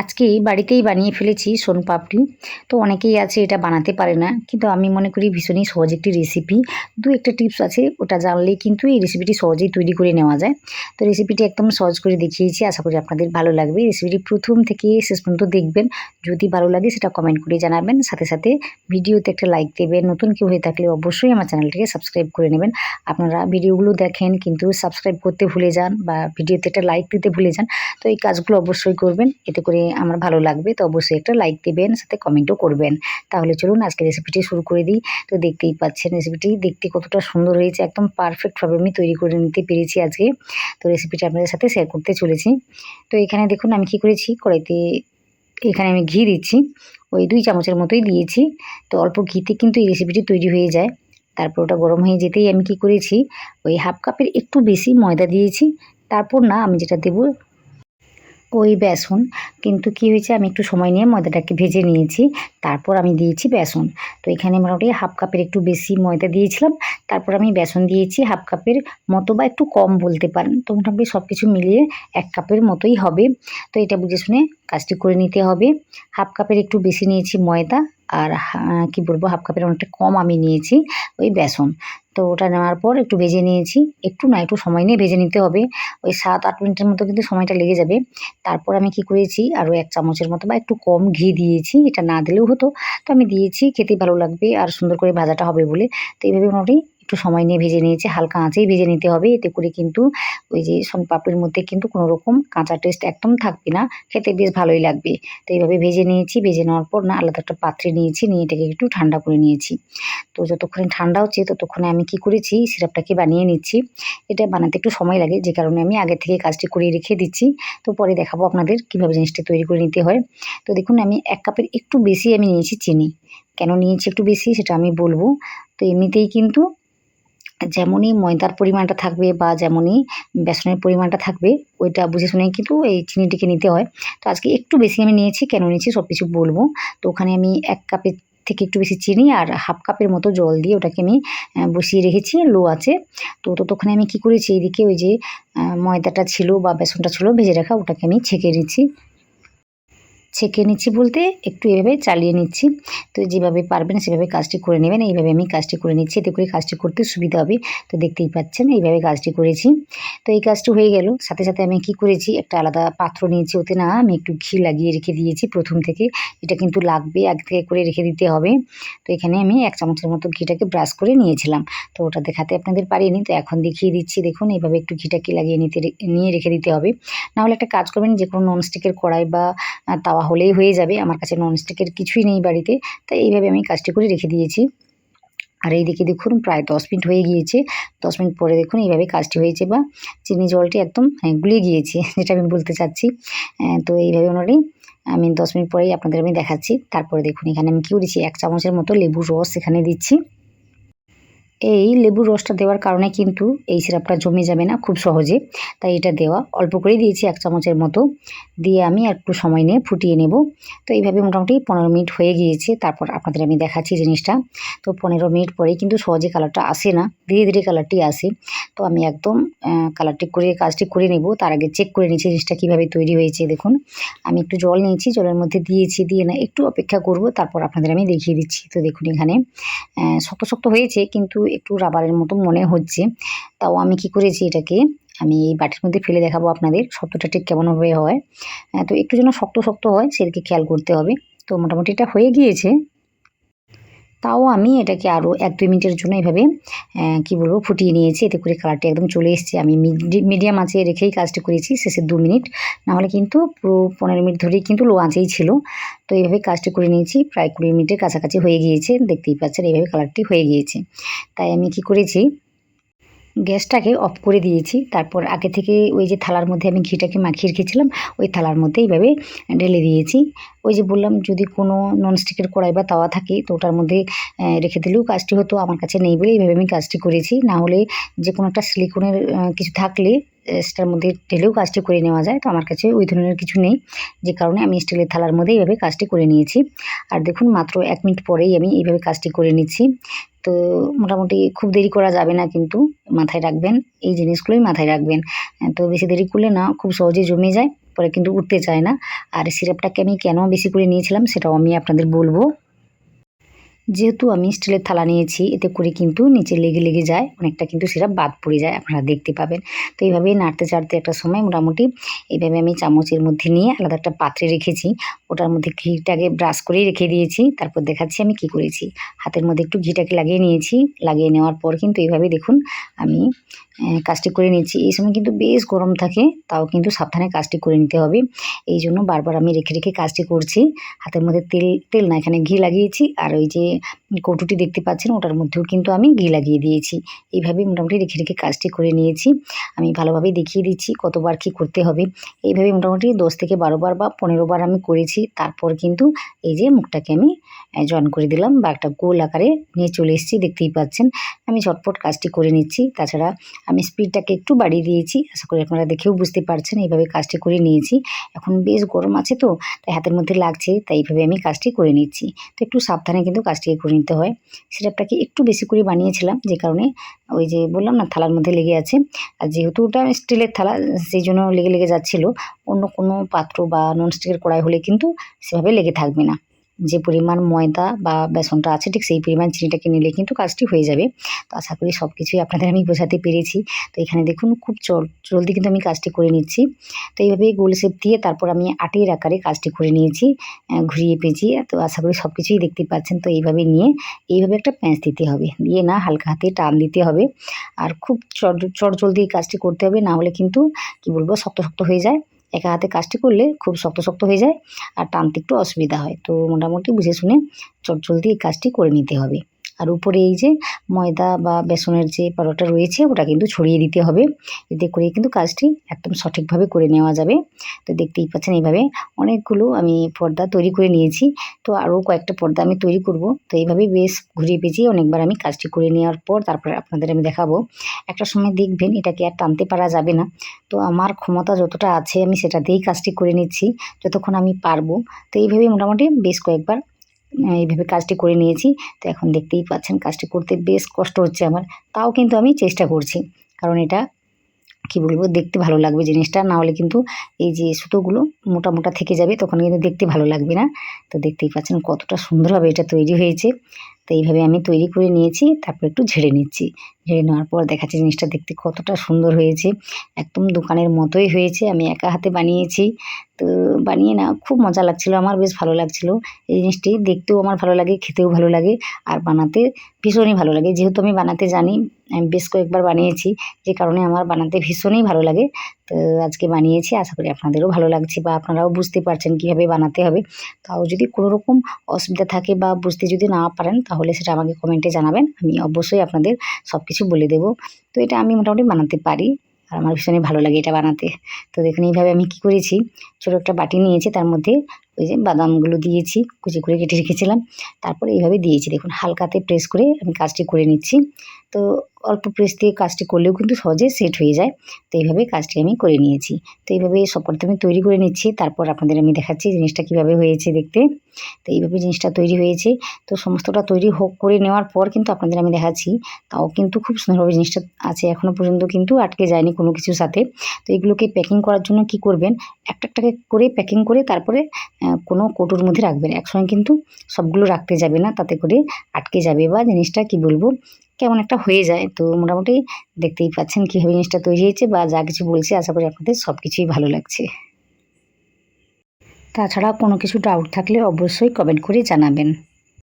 আজকে বাড়িতেই বানিয়ে ফেলেছি সোনপাপড়ি তো অনেকেই আছে এটা বানাতে পারে না, কিন্তু আমি মনে করি ভীষণই সহজ একটি রেসিপি দু একটা টিপস আছে, ওটা জানলেই কিন্তু এই রেসিপিটি সহজেই তৈরি করে নেওয়া যায়। তো রেসিপিটি একদম সহজ করে দেখিয়েছি, আশা করি আপনাদের ভালো লাগবে। রেসিপিটি প্রথম থেকে শেষ পর্যন্ত দেখবেন। যদি ভালো লাগে সেটা কমেন্ট করে জানাবেন। সাথে সাথে ভিডিওতে একটা লাইক দেবেন। নতুন কেউ হয়ে থাকলে অবশ্যই আমার চ্যানেলটিকে সাবস্ক্রাইব করে নেবেন। আপনারা ভিডিওগুলো দেখেন, কিন্তু সাবস্ক্রাইব করতে ভুলে যান বা ভিডিওতে একটা লাইক দিতে ভুলে যান, তো এই কাজগুলো অবশ্যই করবেন। এতে করে আমার ভালো লাগবে, তো অবশ্যই একটা লাইক দেবেন, সাথে কমেন্টও করবেন। তাহলে চলুন আজকে রেসিপিটি শুরু করে দিই। তো দেখতেই পাচ্ছেন রেসিপিটি দেখতে কতটা সুন্দর হয়েছে, একদম পারফেক্টভাবে আমি তৈরি করে নিতে পেরেছি আজকে। তো রেসিপিটি আপনাদের সাথে শেয়ার করতে চলেছি। তো এখানে দেখুন আমি কি করেছি, কড়াইতে এখানে আমি ঘি দিচ্ছি, ওই দুই চামচের মতোই দিয়েছি। তো অল্প ঘিতে কিন্তু এই রেসিপিটি তৈরি হয়ে যায়। তারপর ওটা গরম হয়ে যেতেই আমি কি করেছি, ওই হাফ কাপের একটু বেশি ময়দা দিয়েছি। তারপর না আমি যেটা দেবো ওই বেসন, কিন্তু কি হয়েছে, আমি একটু সময় নিয়ে ময়দাটাকে ভেজে নিয়েছি, তারপর আমি দিয়েছি বেসন। তো এখানে মোটামুটি হাফ কাপের একটু বেশি ময়দা দিয়েছিলাম, তারপর আমি বেসন দিয়েছি হাফ কাপের মতো বা একটু কম বলতে পারেন। তো মোটামুটি সব কিছু মিলিয়ে এক কাপের মতোই হবে। তো এটা বুঝে শুনে কাজটি করে নিতে হবে। হাফ কাপের একটু বেশি নিয়েছি ময়দা আর কি বলব হাফ কাপের অনেকটা কম আমি নিয়েছি, ওই বেসন। তো ওটা নেওয়ার পর একটু ভেজে নিয়েছি। একটু না, একটু সময় নিয়ে ভেজে নিতে হবে। ওই সাত আট মিনিটের মতো কিন্তু সময়টা লেগে যাবে। তারপর আমি কি করেছি, আরও এক চামচের মতো বা একটু কম ঘি দিয়েছি। এটা না দিলেও হতো। তো আমি দিয়েছি খেতে ভালো লাগবে আর সুন্দর করে ভাজাটা হবে বলে। তো এইভাবে মোটামুটি একটু সময় নিয়ে ভেজে নিয়েছি, হালকা আঁচেই ভেজে নিতে হবে। এতে করে কিন্তু ওই যে সোন সোনপাপড়ির মধ্যে কিন্তু কোনো রকম কাঁচা টেস্ট একদম থাকবে না। খেতে বেশ ভালোই লাগবে। তো এইভাবে ভেজে নিয়েছি। ভেজে নেওয়ার পর না আলাদা একটা পাত্রে নিয়েছি, নিয়ে এটাকে একটু ঠান্ডা করে নিয়েছি। তো যতক্ষণে ঠান্ডা হচ্ছে ততক্ষণে আমি কি করেছি, সিরাপটাকে বানিয়ে নিচ্ছি। এটা বানাতে একটু সময় লাগে, যে কারণে আমি আগে থেকে কাজটি করে রেখে দিচ্ছি। তো পরে দেখাবো আপনাদের কীভাবে জিনিসটা তৈরি করে নিতে হয়। তো দেখুন, আমি এক কাপের একটু বেশি আমি নিয়েছি চিনি। কেন নিয়েছি একটু বেশি সেটা আমি বলব। তো এমনিতেই কিন্তু যেমনই ময়দার পরিমাণটা থাকবে বা যেমনই বেসনের পরিমাণটা থাকবে, ওইটা বুঝে শুনে কিন্তু এই চিনিটিকে নিতে হয়। তো আজকে একটু বেশি আমি নিয়েছি, কেন নিয়েছি সব কিছু বলব। তো ওখানে আমি এক কাপের থেকে একটু বেশি চিনি আর হাফ কাপের মতো জল দিয়ে ওটাকে আমি বসিয়ে রেখেছি, লো আছে। তো ততক্ষণে আমি কি করেছি, এইদিকে ওই যে ময়দাটা ছিল বা বেসনটা ছিল ভেজে রাখা, ওটাকে আমি ছেঁকে নিচ্ছি। ছেঁকে নিচ্ছি বলতে, একটু এভাবে চালিয়ে নিচ্ছি। তো যেভাবে পারবেন সেভাবে কাজটি করে নেবেন। এইভাবে আমি কাজটি করে নিচ্ছি। এতে করে কাজটি করতে সুবিধা হবে। তো দেখতেই পাচ্ছেন, এইভাবে কাজটি করেছি। তো এই কাজটি হয়ে গেল। সাথে সাথে আমি কি করেছি, একটা আলাদা পাত্র নিয়েছি ওতে না, আমি একটু ঘি লাগিয়ে রেখে দিয়েছি প্রথম থেকে। এটা কিন্তু লাগবে, আগে থেকে করে রেখে দিতে হবে। তো এখানে আমি এক চামচের মতো ঘিটাকে ব্রাশ করে নিয়েছিলাম। তো ওটা দেখাতে আপনাদের পারিনি। তো এখন দেখিয়ে দিচ্ছি, দেখুন এইভাবে একটু ঘিটাকে লাগিয়ে নিতে নিয়ে রেখে দিতে হবে। নাহলে একটা কাজ করবেন, যে কোনো ননস্টিকের কড়াই বা তাওয়া হলেই হয়ে যাবে। আমার কাছে ননস্টিকের কিছুই নেই বাড়িতে তাই এইভাবে আমি কাজটি করে রেখে দিয়েছি। আর এইদিকে দেখুন প্রায় দশ মিনিট হয়ে গিয়েছে। দশ মিনিট পরে দেখুন এইভাবে কাজটি হয়েছে বা চিনি জলটি একদম হ্যাঁ, গুলিয়ে গিয়েছে যেটা আমি বলতে চাচ্ছি। তো এইভাবে ওনারই আমি দশ মিনিট পরেই আপনাদের আমি দেখাচ্ছি। তারপরে দেখুন এখানে আমি কী করেছি এক চামচের মতো লেবুর রস এখানে দিচ্ছি। এই লেবুর রসটা দেওয়ার কারণে কিন্তু এই সিরাপটা জমে যাবে না, খুব সহজে। তাই এটা দেওয়া, অল্প করেই দিয়েছি, এক চামচের মতো। দিয়ে আমি একটু সময় নিয়ে ফুটিয়ে নেব। তো এইভাবে মোটামুটি পনেরো মিনিট হয়ে গিয়েছে, তারপর আপনাদের আমি দেখাচ্ছি জিনিসটা। তো পনেরো মিনিট পরেই কিন্তু সহজে কালারটা আসে না, ধীরে ধীরে কালারটি আসে। তো আমি একদম কালারটি করে, কাজটি করে নেব। তার আগে চেক করে নিচ্ছি জিনিসটা কীভাবে তৈরি হয়েছে, দেখুন। আমি একটু জল নিয়েছি, জলের মধ্যে দিয়েছি, দিয়ে না একটু অপেক্ষা করব, তারপর আপনাদের আমি দেখিয়ে দিচ্ছি। তো দেখুন এখানে শক্ত শক্ত হয়েছে, কিন্তু একটু রাবারের মতো মনে হচ্ছে। তাও আমি কি করেছি এটাকে, আমি এই বাটির মধ্যে ফেলে দেখাবো আপনাদের, শক্তটা ঠিক কেমনভাবে হয়, তো একটু যেন শক্ত শক্ত হয়, সেদিকে খেয়াল করতে হবে। তো মোটামুটি এটা হয়ে গিয়েছে। তাও আমি এটাকে আরও এক দুই মিনিটের জন্য এভাবে কী বলব, ফুটিয়ে নিয়েছি। এতে করে কালারটি একদম চলে এসছে। আমি মিডিয়াম আঁচে রেখেই কাজটি করেছি, শেষে দু মিনিট। নাহলে কিন্তু পুরো পনেরো মিনিট ধরেই কিন্তু লো আঁচেই ছিল। তো এইভাবে কাজটি করে নিয়েছি, প্রায় কুড়ি মিনিটের কাছাকাছি হয়ে গিয়েছে। দেখতেই পাচ্ছেন এইভাবে কালারটি হয়ে গিয়েছে। তাই আমি কি করেছি গ্যাসটাকে অফ করে দিয়েছি। তারপর আগে থেকে ওই যে থালার মধ্যে আমি ঘিটাকে মাখিয়ে রেখেছিলাম, ওই থালার মধ্যে এইভাবে ঢেলে দিয়েছি। ওই যে বললাম, যদি কোনো ননস্টিকের কড়াই বা তাওয়া থাকে, তো ওটার মধ্যে রেখে দিলেও কাজটি হতো। আমার কাছে নেই বলে এইভাবে আমি কাজটি করেছি। না হলে যে কোনো একটা সিলিকনের কিছু থাকলে সেটার মধ্যে ঢেলেও কাজটি করে নেওয়া যায়। তো আমার কাছে ওই ধরনের কিছু নেই। যে কারণে আমি স্টিলের থালার মধ্যে এইভাবে কাজটি করে নিয়েছি। আর দেখুন, মাত্র এক মিনিট পরেই আমি এইভাবে কাজটি করে নিচ্ছি। তো মোটামুটি খুব দেরি করা যাবে না কিন্তু মাথায় রাখবেন, এই জিনিসগুলোই মাথায় রাখবেন। তো বেশি দেরি করলে না খুব সহজে জমে যায়, পরে কিন্তু উঠতে চায় না। আর সিরাপটাকে আমি কেন বেশি করে নিয়েছিলাম সেটাও আমি আপনাদের বলব। যেহেতু আমি স্টিলের থালা নিয়েছি, এতে করে কিন্তু নিচে লেগে লেগে যায়। অনেকটা কিন্তু সিরাপ বাদ পড়ে যায়, আপনারা দেখতে পাবেন। তো এইভাবেই নাড়তে, চাড়তে একটা সময় মোটামুটি এইভাবে আমি চামচের মধ্যে নিয়ে আলাদা একটা পাত্রে রেখেছি। ওটার মধ্যে ঘিটাকে ব্রাশ করেই রেখে দিয়েছি। তারপর দেখাচ্ছি আমি কি করেছি। হাতের মধ্যে একটু ঘিটাকে লাগিয়ে নিয়েছি। লাগিয়ে নেওয়ার পর কিন্তু এইভাবে দেখুন আমি কাজটি করে নিচ্ছি। এই সময় কিন্তু বেশ গরম থাকে, তাও কিন্তু সাবধানে কাজটি করে নিতে হবে। এই জন্য বারবার আমি রেখে রেখে কাজটি করছি। হাতের মধ্যে তেল তেল না, এখানে ঘি লাগিয়েছি। আর ওই যে কৌটোটি দেখতে পাচ্ছেন, ওটার মধ্যেও কিন্তু আমি ঘি লাগিয়ে দিয়েছি। এইভাবে মোটামুটি রেখে রেখে কাজটি করে নিয়েছি। আমি ভালোভাবে দেখিয়ে দিচ্ছি কতবার কি করতে হবে। এইভাবে মোটামুটি দশ থেকে বারো বার বা পনেরো বার আমি করেছি, তারপর কিন্তু এই যে মুখটাকে আমি জয়েন করে দিলাম বা একটা গোল আকারে নিয়ে চলে এসেছি, দেখতেই পাচ্ছেন। আমি ঝটপট কাজটি করে নিচ্ছি। তাছাড়া আমি স্পিডটাকে একটু বাড়িয়ে দিয়েছি। আশা করি আপনারা দেখেও বুঝতে পারছেন, এইভাবে কাজটি করে নিয়েছি। এখন বেশ গরম আছে তো, তাই হাতের মধ্যে লাগছে, তাই এইভাবে আমি কাজটি করে নিচ্ছি। তো একটু সাবধানে কিন্তু কাজটি করে নিতে হয়। সিরাপটাকে একটু বেশি করে বানিয়েছিলাম যে কারণে ওই যে বললাম না, থালার মধ্যে লেগে আছে। আর যেহেতু ওটা স্টিলের থালা, সেই জন্য লেগে লেগে যাচ্ছিল। অন্য কোনো পাত্র বা ননস্টিকের কড়াই হলে কিন্তু সেভাবে লেগে থাকবে না। যে পরিমাণ ময়দা বা বেসনটা আছে, ঠিক সেই পরিমাণ চিনিটাকে নিলে কিন্তু কাজটি হয়ে যাবে। তো আশা করি সব কিছুই আপনাদের আমি বোঝাতে পেরেছি। তো এখানে দেখুন, খুব জল জলদি কিন্তু আমি কাজটি করে নিচ্ছি। তো এইভাবে গোল শেপ দিয়ে তারপর আমি আটের আকারে কাজটি করে নিয়েছি ঘুরিয়ে পেঁচিয়ে। তো আশা করি সব কিছুই দেখতে পাচ্ছেন। তো এইভাবে নিয়ে এইভাবে একটা প্যাঁচ দিতে হবে। দিয়ে না, হালকা হাতে টান দিতে হবে। আর খুব চট চট জলদি কাজটি করতে হবে, না হলে কিন্তু, কি বলব, শক্ত শক্ত হয়ে যায়। একা হাতে কাজটি করলে খুব শক্ত শক্ত হয়ে যায় আর টানতে একটু অসুবিধা হয়। তো মোটামুটি বুঝে শুনে চটচল দিয়ে কাজটি করে নিতে হবে। আর উপরে এই যে ময়দা বা বেসনের যে পরোটা রয়েছে, ওটা কিন্তু ছড়িয়ে দিতে হবে। এতে করে কিন্তু কাজটি একদম সঠিকভাবে করে নেওয়া যাবে। তো দেখতেই পাচ্ছেন এইভাবে অনেকগুলো আমি পর্দা তৈরি করে নিয়েছি। তো আরও কয়েকটা পর্দা আমি তৈরি করব। তো এইভাবেই বেশ ঘুরিয়ে পেঁচিয়ে অনেকবার আমি কাজটি করে নেওয়ার পর তারপরে আপনাদের আমি দেখাবো। একটা সময় দেখবেন এটাকে আর টানতে পারা যাবে না। তো আমার ক্ষমতা যতটা আছে আমি সেটা দিয়েই কাজটি করে নিচ্ছি, যতক্ষণ আমি পারব। তো এইভাবেই মোটামুটি বেশ কয়েকবার এইভাবে কাজটি করে নিয়েছি। তো এখন দেখতেই পাচ্ছেন কাজটি করতে বেশ কষ্ট হচ্ছে আমার। তাও কিন্তু আমি চেষ্টা করছি। কারণ এটা, কি বলব, দেখতে ভালো লাগবে জিনিসটা। না হলে কিন্তু এই যে সুতোগুলো মোটা মোটা থেকে যাবে, তখন কিন্তু দেখতে ভালো লাগবে না। তো দেখতেই পাচ্ছেন কতটা সুন্দরভাবে এটা তৈরি হয়েছে। তো এইভাবে আমি তৈরি করে নিয়েছি, তারপর একটু ঝেড়ে নিচ্ছি। ঝেড়ে নেওয়ার পর দেখাচ্ছি জিনিসটা দেখতে কতটা সুন্দর হয়েছে। একদম দোকানের মতোই হয়েছে, আমি একা হাতে বানিয়েছি। তো বানিয়ে না, খুব মজা লাগছিল, আমার বেশ ভালো লাগছিল। এই জিনিসটি দেখতেও আমার ভালো লাগে, খেতেও ভালো লাগে, আর বানাতে ভীষণই ভালো লাগে। যেহেতু আমি বানাতে জানি, আমি বেশ কয়েকবার বানিয়েছি, যে কারণে আমার বানাতে ভীষণই ভালো লাগে। তো আজকে বানিয়েছি, আশা করি আপনাদেরও ভালো লাগছে বা আপনারাও বুঝতে পারছেন কীভাবে বানাতে হবে। তাও যদি কোনো রকম অসুবিধা থাকে বা বুঝতে যদি না পারেন, তাহলে সেটা আমাকে কমেন্টে জানাবেন। আমি অবশ্যই আপনাদের সব কিছু বলে দেবো। তো এটা আমি মোটামুটি বানাতে পারি। আর আমার ভীষণই ভালো লাগে এটা বানাতে। তো দেখুন, এইভাবে আমি কি করেছি? ছোটো একটা বাটি নিয়েছি, তার মধ্যে ওই যে বাদামগুলো দিয়েছি, কুচি করে কেটে রেখেছিলাম। তারপরে এইভাবে দিয়েছি। দেখুন, হালকাতে প্রেস করে আমি কাজটি করে নিচ্ছি। তো অল্প প্রেস দিয়ে কাজটি করলেও কিন্তু সহজে সেট হয়ে যায়। তো এইভাবে কাজটি আমি করে নিয়েছি। তো এইভাবে সব প্রথমে তৈরি করে নিচ্ছি। তারপর আপনাদের আমি দেখাচ্ছি জিনিসটা কীভাবে হয়েছে দেখতে। তো এইভাবে জিনিসটা তৈরি হয়েছে। তো সমস্তটা তৈরি হোক করে নেওয়ার পর কিন্তু আপনাদের আমি দেখাচ্ছি। তাও কিন্তু খুব সুন্দরভাবে জিনিসটা আছে। এখনও পর্যন্ত কিন্তু আটকে যায়নি কোনো কিছুর সাথে। তো এগুলোকে প্যাকিং করার জন্য কি করবেন? একটা একটাকে করে প্যাকিং করে তারপরে কোনো কৌটোর মধ্যে রাখবেন। একসঙ্গে কিন্তু সবগুলো রাখতে যাবে না। তাতে করে আটকে যাবে বা জিনিসটা কি বলব? কেমন একটা হয়ে যায়। তো মোটামুটি দেখতেই পাচ্ছেন কীভাবে জিনিসটা তৈরি হয়েছে বা যা কিছু বলছি, আশা করি আপনাদের সব কিছুই ভালো লাগছে। তাছাড়া কোনো কিছু ডাউট থাকলে অবশ্যই কমেন্ট করে জানাবেন।